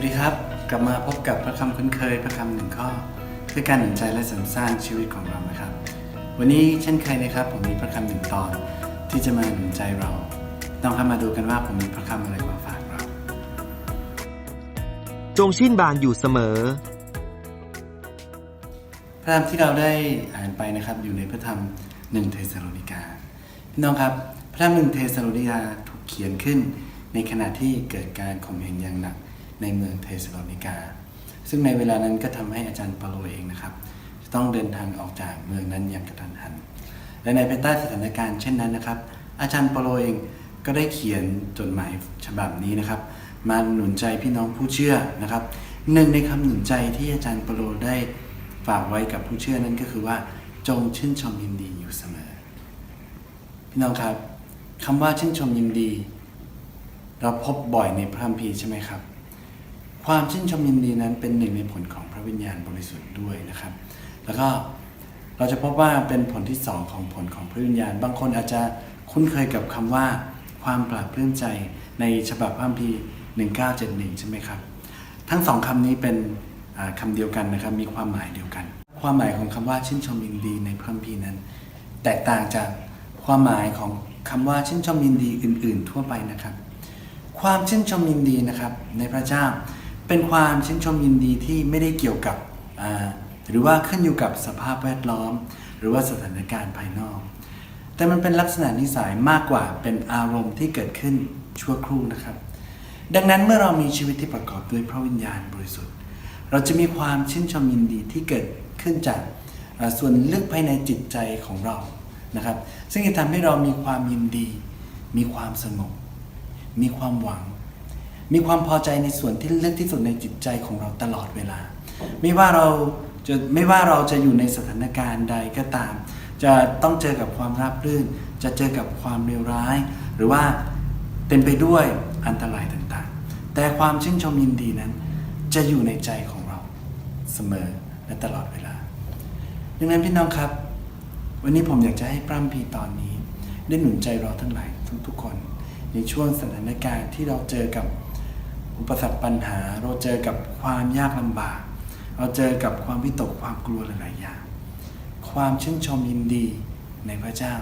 วัสดีครับ กลับมาพบกับพระคำคุ้นเคยพระคำหนึ่งข้อเพื่อการหนุนใจและเสริมสร้างชีวิตของเรานะครับ วันนี้เช่นเคยนะครับ ผมมีพระคำหนึ่งตอน ที่จะมาหนุนใจเราต้องเข้ามาดูกันว่าผมมีพระคำอะไรมาฝากเราจงชื่นบานอยู่เสมอ พระธรรมที่เราได้อ่านไปนะครับ อยู่ในพระธรรมหนึ่งเทสโลนิกาพี่น้องครับ พระธรรมหนึ่งเทสโลนิกาถูกเขียนขึ้น ในขณะที่เกิดการข่มเหงอย่างหนัก ในเมืองเทสโลนิกา ซึ่งในเวลานั้นก็ทำให้อาจารย์เปาโลเองนะครับจะต้องเดินทางออกจากเมืองนั้นอย่างกระทันหัน และในภายใต้สถานการณ์เช่นนั้นนะครับ อาจารย์เปาโลเองก็ได้เขียนจดหมายฉบับนี้นะครับ มาหนุนใจพี่น้องผู้เชื่อนะครับหนึ่งในคำหนุนใจที่อาจารย์เปาโลได้ฝากไว้กับผู้เชื่อนั้นก็คือว่าจงชื่นชมยินดีอยู่เสมอ พี่น้องครับคำว่าชื่นชมยินดี เราพบบ่อยในพระคัมภีร์ใช่ไหมครับ ความชื่นชมยินดีนั้นเป็นหนึ่งในผลของพระวิญญาณบริสุทธิ์ด้วยนะครับ แล้วก็เราจะพบว่าเป็นผลที่สองของผลของพระวิญญาณ บางคนอาจจะคุ้นเคยกับคำว่า ความปราบปลื้มใจในฉบับพระคัมภีร์1971 ใช่ไหมครับ ทั้งสองคำนี้เป็นอ่าคำเดียวกันนะครับ มีความหมายเดียวกัน ความหมายของคำว่าชื่นชมยินดีในพระคัมภีร์นั้น แตกต่างจากความหมายของคำว่าชื่นชมยินดีอื่น ๆ ทั่วไปนะครับ ความชื่นชมยินดีนะครับในพระเจ้า เป็นความชื่นชมยินดีที่ไม่ได้เกี่ยวกับหรือว่าขึ้นอยู่กับสภาพแวดล้อม หรือว่าสถานการณ์ภายนอก แต่มันเป็นลักษณะนิสัยมากกว่าเป็นอารมณ์ที่เกิดขึ้นชั่วครู่นะครับ ดังนั้นเมื่อเรามีชีวิตที่ประกอบด้วยพระวิญญาณบริสุทธิ์ เราจะมีความชื่นชมยินดีที่เกิดขึ้นจากส่วนลึกภายในจิตใจของเรานะครับ ซึ่งจะทำให้เรามีความยินดี มีความสงบมีความหวัง มีความพอใจในส่วนที่ลึกที่สุดในจิตใจของเราตลอดเวลา ไม่ว่าเราจะไม่ว่าเราจะอยู่ในสถานการณ์ใดก็ตาม จะต้องเจอกับความราบรื่น จะเจอกับความเลวร้าย หรือว่าเต็มไปด้วยอันตรายต่างๆ แต่ความชื่นชมยินดีนั้น จะอยู่ในใจของเราเสมอและตลอดเวลาดังนั้นพี่น้องครับ วันนี้ผมอยากจะให้พร่ำพีตอนนี้ ได้หนุนใจเราทั้งหลายทุกๆคน ในช่วงสถานการณ์ที่เราเจอกับ อุปสรรคปัญหา เราเจอกับความยากลำบาก เราเจอกับความวิตกความกลัวหลายๆอย่าง ความชื่นชมยินดีในพระเจ้า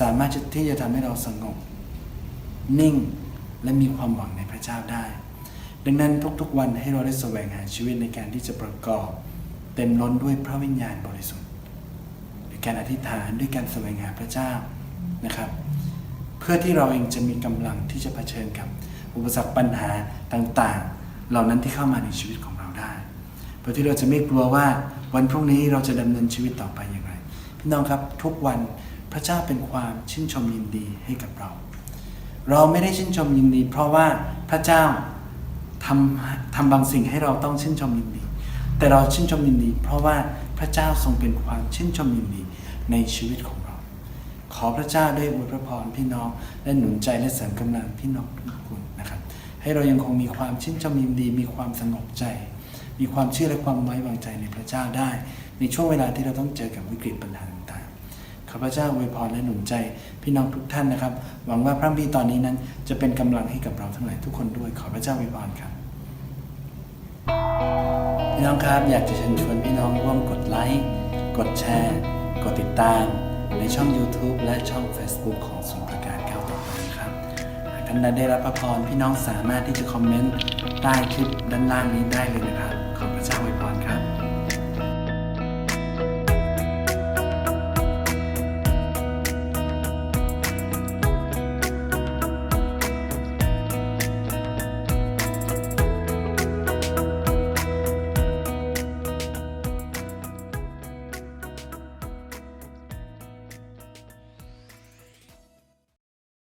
สามารถที่จะทำให้เราสงบ นิ่งและมีความหวังในพระเจ้าได้ ดังนั้นทุกๆวันให้เราได้แสวงหาชีวิตในการที่จะประกอบ เต็มล้นด้วยพระวิญญาณบริสุทธิ์ด้วยการอธิษฐานด้วยการแสวงหาพระเจ้านะครับ เพื่อที่เราเองจะมีกำลังที่จะเผชิญกับ อุปสรรคปัญหาต่างๆ เหล่านั้นที่เข้ามาในชีวิตของเราได้เพื่อที่เราจะไม่กลัวว่าวันพรุ่งนี้เราจะดำเนินชีวิตต่อไปอย่างไร พี่น้องครับทุกวันพระเจ้าเป็นความชื่นชมยินดีให้กับเรา เราไม่ได้ชื่นชมยินดี เพราะว่าพระเจ้าทำทำบางสิ่งให้เราต้องชื่นชมยินดี แต่เราชื่นชมยินดี เพราะว่าพระเจ้าทรงเป็นความชื่นชมยินดีในชีวิตของเรา ขอพระเจ้าได้อวยพระพรพี่น้องและหนุนใจและเสริมกำลังพี่น้องทุกคนนะครับ ให้เรายังคงมีความชื่นชมยินดี มีความสงบใจ มีความเชื่อและความไว้วางใจในพระเจ้าได้ ในช่วงเวลาที่เราต้องเจอกับวิกฤตปัญหาต่างๆข้าพเจ้าอวยพรและหนุนใจพี่น้องทุกท่านนะครับ หวังว่าพระบีตอนนี้นั้นจะเป็นกำลังให้กับเราทั้งหลายทุกคนด้วย ขอพระเจ้าอวยพรครับพี่น้องครับอยากจะเชิญชวนพี่น้องร่วมกดไลค์กดแชร์ กดติดตาม ในช่อง YouTube และช่อง Facebook ของศูนย์ประกาศก้าวต่อไปครับหากท่านใดได้รับพระพรพี่น้องสามารถที่จะคอมเมนต์ใต้คลิปด้านล่างนี้ได้เลยนะครับ ขอพระเจ้าอวยพรครับ